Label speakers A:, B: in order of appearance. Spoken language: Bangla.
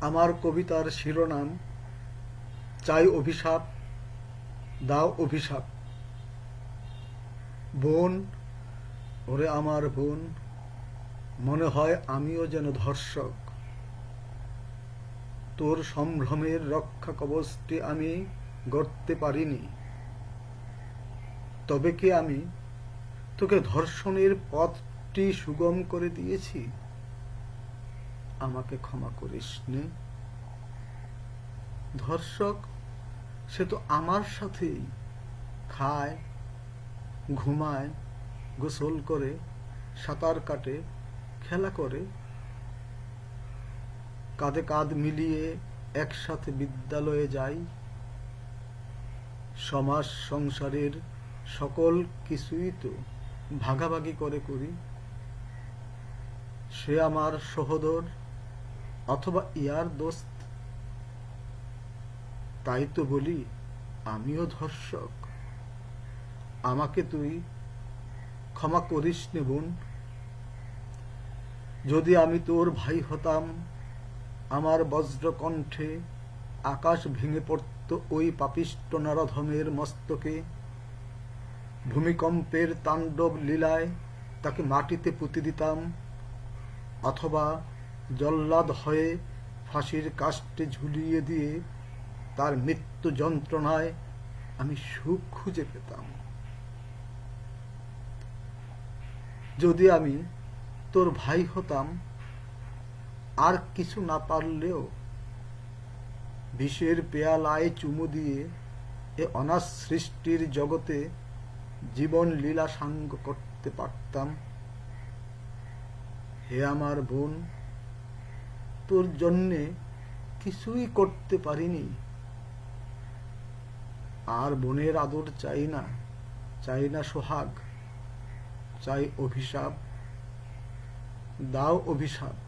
A: আমার কবিতার শিরোনাম, চাই অভিশাপ, দাও অভিশাপ। বোন, ওরে আমার বোন, মনে হয় আমিও যেন ধর্ষক। তোর সম্ভ্রমের রক্ষা কবচটি আমি গড়তে পারিনি। তবে কি আমি তোকে ধর্ষণের পথটি সুগম করে দিয়েছি? আমাকে ক্ষমা করিস নে। ধর্ষক, সে তো আমার সাথেই খায়, ঘুমায়, গোসল করে, সাঁতার কাটে, খেলা করে। কাঁধে কাঁধ মিলিয়ে একসাথে বিদ্যালয়ে যাই। সমাজ সংসারের সকল কিছুই তো ভাগাভাগি করে করি। সে আমার সহোদর অথবা ইয়ার দোস্ত। তাই তো বলি, আমিও ধর্ষক। আমাকে তুই ক্ষমা করিস নে বোন। যদি আমি তোর ভাই হতাম, আমার বজ্রকণ্ঠে আকাশ ভেঙে পড়ত ওই পাপিষ্ট নারধমের মস্তকে। ভূমিকম্পের তাণ্ডব লীলায় তাকে মাটিতে পুঁতে দিতাম, অথবা জল্লাদ হয়ে ফাঁসির কাষ্টে ঝুলিয়ে দিয়ে তার মৃত্যু যন্ত্রণায় আমি সুখ খুঁজে পেতাম। যদি আমি তোর ভাই হতাম, আর কিছু না পারলেও বিষের পেয়ালায় চুমু দিয়ে এ অনাথ সৃষ্টির জগতে জীবন লীলা সাঙ্গ করতে পারতাম। হে আমার বোন তোর জন্যে কিছুই করতে পারিনি। আর বোনের আদর চাই না চাই না সোহাগ, চাই অভিশাপ। দাও অভিশাপ।